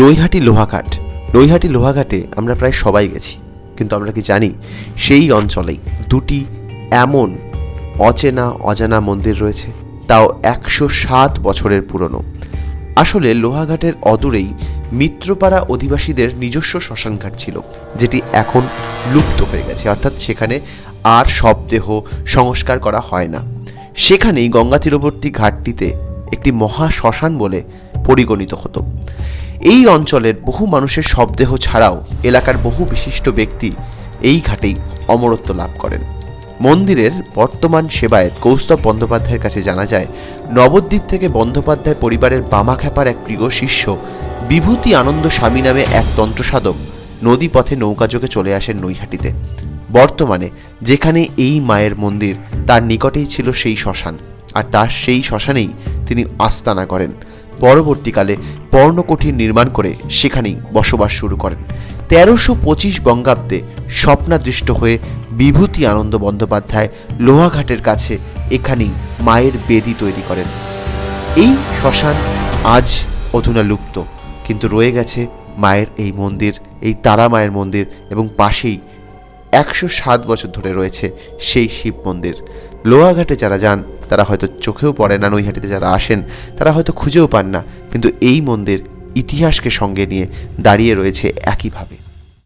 নৈহাটি লোহাঘাট। নৈহাটি লোহাঘাটে আমরা প্রায় সবাই গেছি। কিন্তু আমরা কি জানি, সেই অঞ্চলেই দুটি এমন অচেনা, অজানা মন্দির রয়েছে, তাও একশো সাত বছরের পুরনো। আসলে লোহাঘাটের অদূরেই মিত্রপাড়া অধিবাসীদের নিজস্ব শ্মশানঘাট ছিল, যেটি এখন লুপ্ত হয়ে গেছে। অর্থাৎ সেখানে আর শবদেহ সংস্কার করা হয় না। সেখানেই গঙ্গা তীরবর্তী ঘাটটিতে একটি মহা শ্মশান বলে পরিগণিত হতো। এই অঞ্চলের বহু মানুষের শবদেহ ছাড়াও এলাকার বহু বিশিষ্ট ব্যক্তি এই ঘাটেই অমরত্ব লাভ করেন। মন্দিরের বর্তমান সেবায়ত কৌস্তব বন্দ্যোপাধ্যায়ের কাছে জানা যায়, নবদ্বীপ থেকে বন্দ্যোপাধ্যায় পরিবারের বামাখ্যাপার এক প্রিয় শিষ্য বিভূতি আনন্দ স্বামী নামে এক তন্ত্রসাধক নদীপথে নৌকাযোগে চলে আসেন নৈহাটিতে। বর্তমানে যেখানে এই মায়ের মন্দির, তার নিকটেই ছিল সেই শ্মশান, আর তার সেই শ্মশানেই তিনি আস্তানা করেন। পরবর্তীকালে পর্ণকুঠির নির্মাণ করে সেখানেই বসবাস শুরু করেন। তেরোশো পঁচিশ বঙ্গাব্দে স্বপ্নাদৃষ্ট হয়ে বিভূতি আনন্দ বন্দ্যোপাধ্যায় লোহাঘাটের কাছে এখানেই মায়ের বেদি তৈরি করেন। এই শ্মশান আজ অধুনা লুপ্ত কিন্তু রয়ে গেছে মায়ের এই মন্দির, এই তারা মায়ের মন্দির এবং পাশেই একশো সাত বছর ধরে রয়েছে সেই শিব মন্দির। লোহাঘাটে যারা যান তারা হয়তো চোখেও পড়ে না, নৈহাটিতে যারা আসেন, তারা হয়তো খুঁজেও পান না। কিন্তু এই মন্দির ইতিহাসকে সঙ্গে নিয়ে দাঁড়িয়ে রয়েছে একইভাবে।